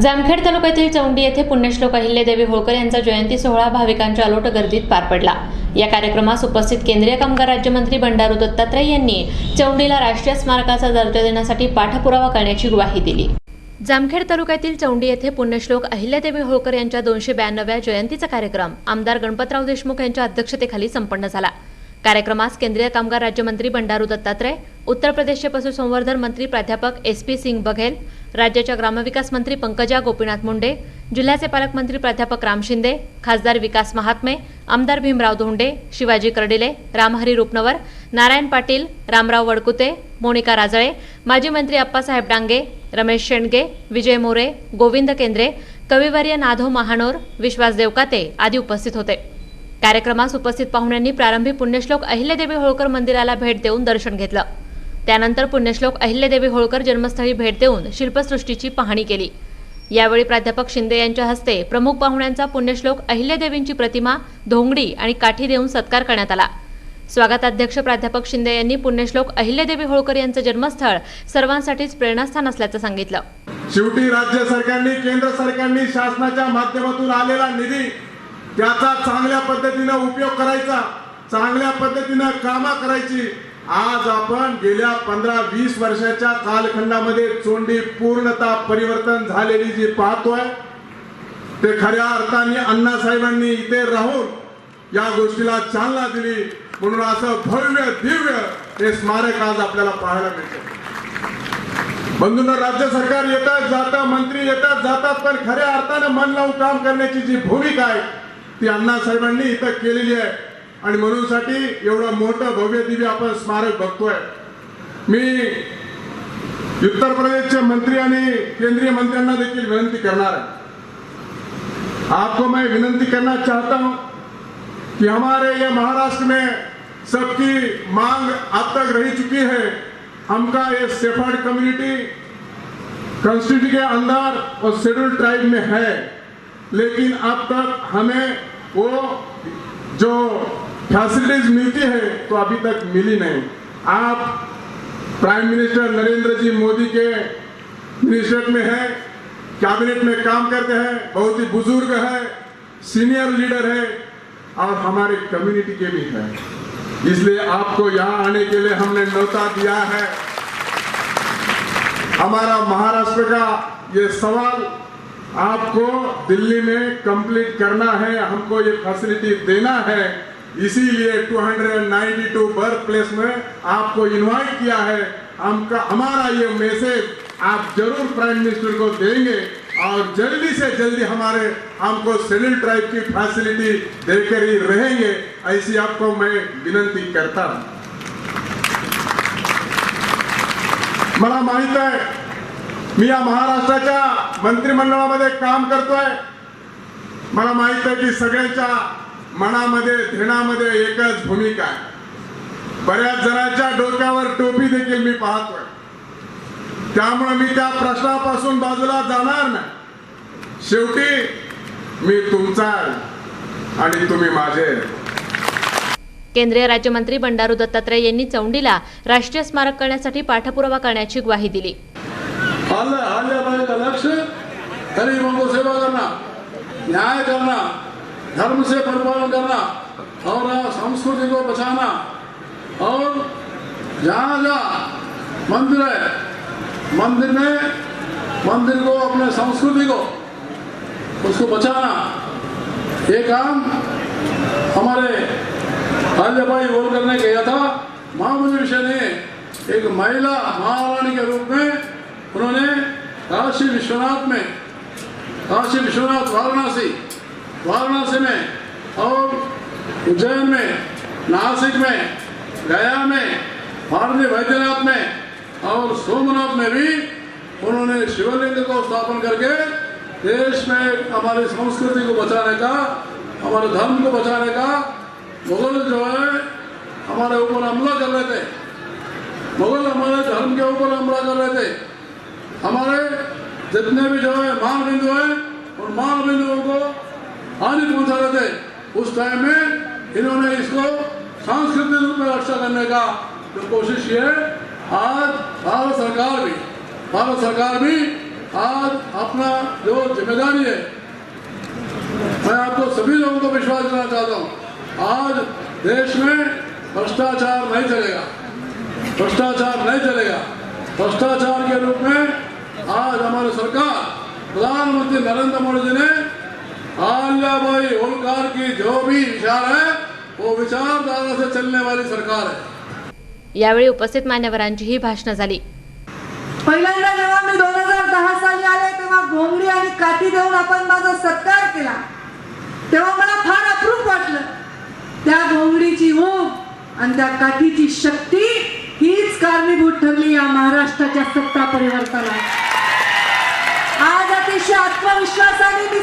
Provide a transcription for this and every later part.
जामखेड तालुक्यातील चौंडी येथे पुण्यश्लोक अहिल्यादेवी होळकर यांचा जयंती सोहळा भाविकांच्या अलोट गर्दीत पार पडला. या कार्यक्रमास उपस्थित केंद्रीय कामगार राज्यमंत्री बंडारू दत्तात्रय यांनी चौंडीला राष्ट्रीय स्मारकाचा दर्जा देण्यासाठी पाठपुरावा करण्याची ग्वाही दिली. जामखेड तालुक्यातील चौंडी येथे पुण्यश्लोक अहिल्यादेवी होळकर यांच्या दोनशे ब्याण्णव्या जयंतीचा कार्यक्रम आमदार गणपतराव देशमुख यांच्या अध्यक्षतेखाली संपन्न झाला. कार्यक्रमास केंद्रीय कामगार राज्यमंत्री बंडारू दत्तात्रय उत्तर प्रदेशचे पशुसंवर्धन मंत्री प्राध्यापक एस पी सिंग बघेल राज्याच्या ग्रामविकास मंत्री पंकजा गोपीनाथ मुंडे जिल्ह्याचे पालकमंत्री प्राध्यापक राम शिंदे खासदार विकास महात्मे आमदार भीमराव धोंडे शिवाजी कर्डिले रामहरी रुपनवर नारायण पाटील रामराव वडकुते मोनिका राजळे माजी मंत्री अप्पासाहेब डांगे रमेश शेंडगे विजय मोरे गोविंद केंद्रे कविवर्य नाधो महानोर विश्वास देवकाते आदी उपस्थित होते. कार्यक्रमास उपस्थित पाहुण्यांनी प्रारंभी पुण्यश्लोक अहिल्यादेवी होळकर मंदिराला भेट देऊन दर्शन घेतलं. त्यानंतर पुण्यश्लोक अहिल्यादेवी होळकर जन्मस्थळी भेट देऊन शिल्पसृष्टीची पाहणी केली. यावेळी प्राध्यापक शिंदे यांच्या हस्ते प्रमुख पाहुण्यांचा पुण्यश्लोक अहिल्यादेवींची प्रतिमा धोंगडी आणि काठी देऊन सत्कार करण्यात आला. स्वागताध्यक्ष प्राध्यापक शिंदे यांनी पुण्यश्लोक अहिल्यादेवी होळकर यांचं जन्मस्थळ सर्वांसाठीच प्रेरणास्थान असल्याचं सांगितलं. शेवटी राज्य सरकारने केंद्र सरकारने शासनाच्या माध्यमातून आलेला निधी त्याचा चांगल्या पद्धतीनं उपयोग करायचा चांगल्या पद्धतीनं कामा करायची आज आपण गेल्या पंधरा वीस वर्षाच्या कालखंडामध्ये चोंडी पूर्णतः परिवर्तन झालेली जी पाहतोय ते खऱ्या अर्थाने अण्णासाहेबांनी इथे राहून या गोष्टीला चालना दिली. म्हणून असं भव्य दिव्य हे स्मारक आज आपल्याला पाहायला मिळतं बंधूंना राज्य सरकार येतात जातात मंत्री येतात जातात पण खऱ्या अर्थानं मन लावून काम करण्याची जी भूमिका आहे ती अण्णासाहेबांनी इथं केलेली आहे. भव्य दिव्य आपण स्मारक बघतोय. मी उत्तर प्रदेशचे मंत्री आणि केंद्रीय मंत्र्यांना देखील विनंती करणार आहे. आपको मैं विनंती करना चाहता हूँ कि हमारे ये महाराष्ट्र में सबकी मांग अब तक रही चुकी है। हमका ये सेफर्ड कम्युनिटी कॉन्स्टिट्यूशन के अंदर और शेड्यूल ट्राइब में है। लेकिन अब तक हमें वो जो फैसिलिटीज़ मिलती है तो अभी तक मिली नहीं। आप प्राइम मिनिस्टर नरेंद्र जी मोदी के मिनिस्टर में है कैबिनेट में काम करते हैं, बहुत ही बुज़ुर्ग है सीनियर लीडर है, और हमारे कम्युनिटी के भी है। इसलिए आपको यहाँ आने के लिए हमने न्योता दिया है। हमारा महाराष्ट्र का ये सवाल आपको दिल्ली में कंप्लीट करना है, हमको ये फैसिलिटी देना है। इसीलिए 292 बर्थ प्लेस में आपको इनवाइट किया है। हमका, हमारा ये मैसेज आप ज़रूर प्राइम मिनिस्टर को देंगे और जल्दी से जल्दी हमारे, हमको शेड्यूल ट्राइब की फैसिलिटी देकर ही रहेंगे। ऐसी आपको मैं विनंती करता हूँ। मला माहित आहे मी या महाराष्ट्राच्या मंत्रिमंडळामध्ये काम करतोय मला माहित आहे की सगळ्यांच्या मनामध्ये ध्यानामध्ये एकच भूमिका आहे. बऱ्याच जणांच्या डोक्यावर टोपी देखील मी पाहतोय. त्यामुळे मी त्या प्रश्नापासून बाजूला जाणार नाही. शेवटी मी तुमचा आणि तुम्ही माझे. केंद्रीय राज्यमंत्री बंडारू दत्तात्रय यांनी चौंडीला राष्ट्रीय स्मारक करण्यासाठी पाठपुरावा करण्याची ग्वाही दिली. गरीबों को सेवा करना न्याय करना धर्म से परिपालन करना और संस्कृति को बचाना। और जहाँ जहाँ मंदिर है, मंदिर में मंदिर को, अपने संस्कृति को, उसको बचाना। ये काम हमारे हाल्याबाई होलकर ने किया था। महामुनि विषय ने एक महिला महारानी के रूप में उन्होंने काशी विश्वनाथ में, काशी विश्वनाथ वाराणसी वाराणसी में और उज्जैन में, नासिक में, गया में, भारतीय वैद्यनाथ में और सोमनाथ में भी उन्होंने शिवलिंग को स्थापन करके देश में हमारी संस्कृति को बचाने का, हमारे धर्म को बचाने का मुगल जो है हमारे ऊपर हमला कर रहे थे। मुगल हमारे धर्म के ऊपर हमला कर रहे थे। हमारे जितने भी जो है मान बिंदु है, उन मान बिंदुओं को हानि पहुँचा रहे थे। उस टाइम में इन्होंने इसको सांस्कृतिक रूप में रक्षा करने का जो कोशिश की है आज भारत सरकार भी, भारत सरकार भी आज अपना जो ज़िम्मेदारी है, मैं आपको सभी लोगों को विश्वास देना चाहता हूँ, आज देश में भ्रष्टाचार नहीं चलेगा, भ्रष्टाचार नहीं चलेगा। भ्रष्टाचार के रूप में आज हमारी सरकार, प्रधानमंत्री नरेंद्र मोदी जी ने आल्याबाई होलकर की जो भी विचार है वो विचारधारा से चलने वाली सरकार है। यावेळी उपस्थित मान्यवरांचीही भाषणं झाली. पहिल्यांदा जेव्हा मी दोन हजार दहा साली आले तेव्हा घोंगडी आणि काठी देऊन आपण माझा सत्कार केला. तेव्हा मला फार अप्रूप वाटलं. त्या घोंगडीची ऊब आणि त्या काठीची शक्ती हीच कारणीभूत ठरली या महाराष्ट्राच्या सत्ता परिवर्तनात. आज अतिशय आत्मविश्वासाने मी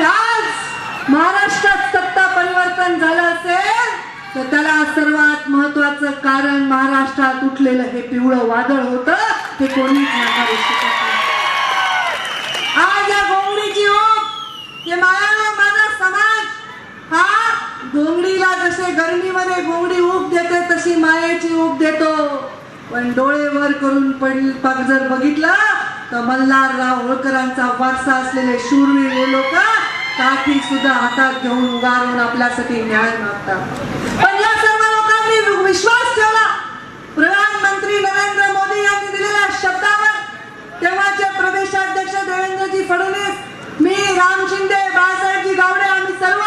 आज महाराष्ट्रात सत्ता परिवर्तन झालं असेल तर त्याला सर्वात महत्वाचं कारण महाराष्ट्रात उठलेलं हे पिवळं वादळ होतं हे कोणीच नाकारू शकत आज या घोंगडीची ओढ माझा माझा समाज हा घोंगडीला जसे गरमीमध्ये गोंगडी ऊब देते तशी मायेची ऊब देतो. पण डोळे वर करून पड जर बघितलं तर मल्हारराव होळकरांचा वारसा असलेले शूरवीर हे लोक काठी सुद्धा हातात घेऊन उगारून आपल्यासाठी न्याय मागतात पण या सर्व लोकांनी विश्वास ठेवला. प्रधानमंत्री नरेंद्र मोदी यांनी दिलेल्या शब्दावर तेव्हाचे प्रदेशाध्यक्ष देवेंद्रजी फडणवीस मी राम शिंदे बाळासाहेबजी गावडे आम्ही सर्व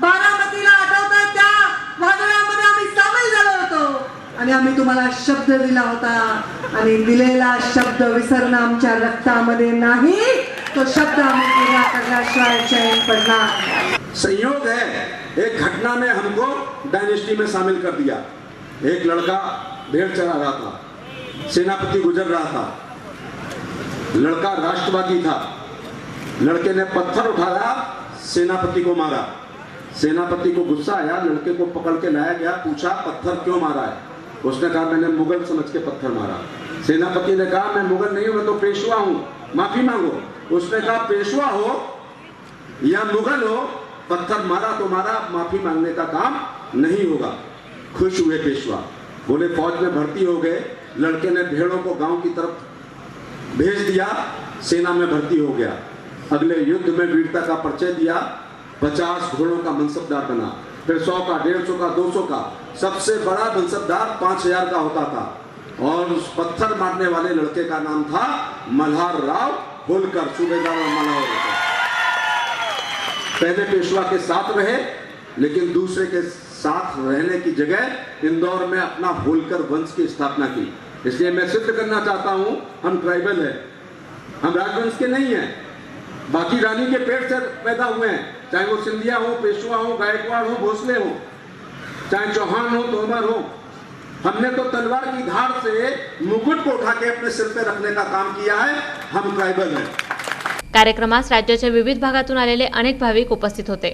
बारामतीला आठवतात त्या वादळामध्ये आम्ही सामील झालो होतो. आणि आम्ही तुम्हाला शब्द दिला होता. आणि दिलेला शब्द विसरणं आमच्या रक्तामध्ये नाही. तो शब्द आम्ही पूरा चैन पडणार नाही. संयोग है। एक घटना ने हमको डायनेस्टी में शामिल कर दिया। एक लड़का भेड़ चरा रहा था। सेनापति गुजर रहा था। लड़का राष्ट्रवादी था। लड़के ने पत्थर उठाया, सेनापति को मारा। सेनापति को गुस्सा आया, लड़के को पकड़ के लाया गया, पूछा, पत्थर क्यों मारा है? उसने कहा, मैंने मुगल समझ के पत्थर मारा। सेनापति ने कहा, मैं मुगल नहीं हूँ, मैं तो पेशवा हूँ। माफ़ी मांगो। उसने कहा पेशवा हो या मुगल हो, पत्थर मारा तो मारा, माफ़ी मांगने का काम नहीं होगा। खुश हुए पेशवा। बोले, फौज में भर्ती हो गए। लड़के ने भेड़ों को गाँव की तरफ़ भेज दिया, सेना में भर्ती हो गया। अगले युद्ध में वीरता का परिचय दिया, पचास घोड़ों का मनसबदार बना। फिर सौ का, डेढ़ सौ का, दो सौ का, सबसे बड़ा मनसबदार पाँच हज़ार का होता था। और उस पत्थर मारने वाले लड़के का नाम था मल्हार राव होलकर सूबेदार और होलकर पहले पेशवा के साथ रहे, लेकिन दूसरे के साथ रहने की जगह इंदौर में अपना होलकर वंश की स्थापना की। इसलिए मैं सिद्ध करना चाहता हूँ, हम ट्राइबल है। हम राजवंश के नहीं हैं। बाकी रानी के पेट से पैदा हुए हैं। चाहे वो सिंधिया हो, पेशवा हो, गायकवाड़ हो, भोसले हो, चाहे चौहान हो, तोमर हो। हमने तो तलवार की धार से मुकुट को उठा के अपने सिर पे रखने का काम किया है। हम ट्राइबल हैं. कार्यक्रमास राज्याच्या विविध भागातून आलेले अनेक भाविक उपस्थित होते.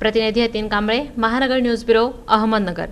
प्रतिनिधी यतीन कांबळे महानगर न्यूज ब्युरो अहमदनगर.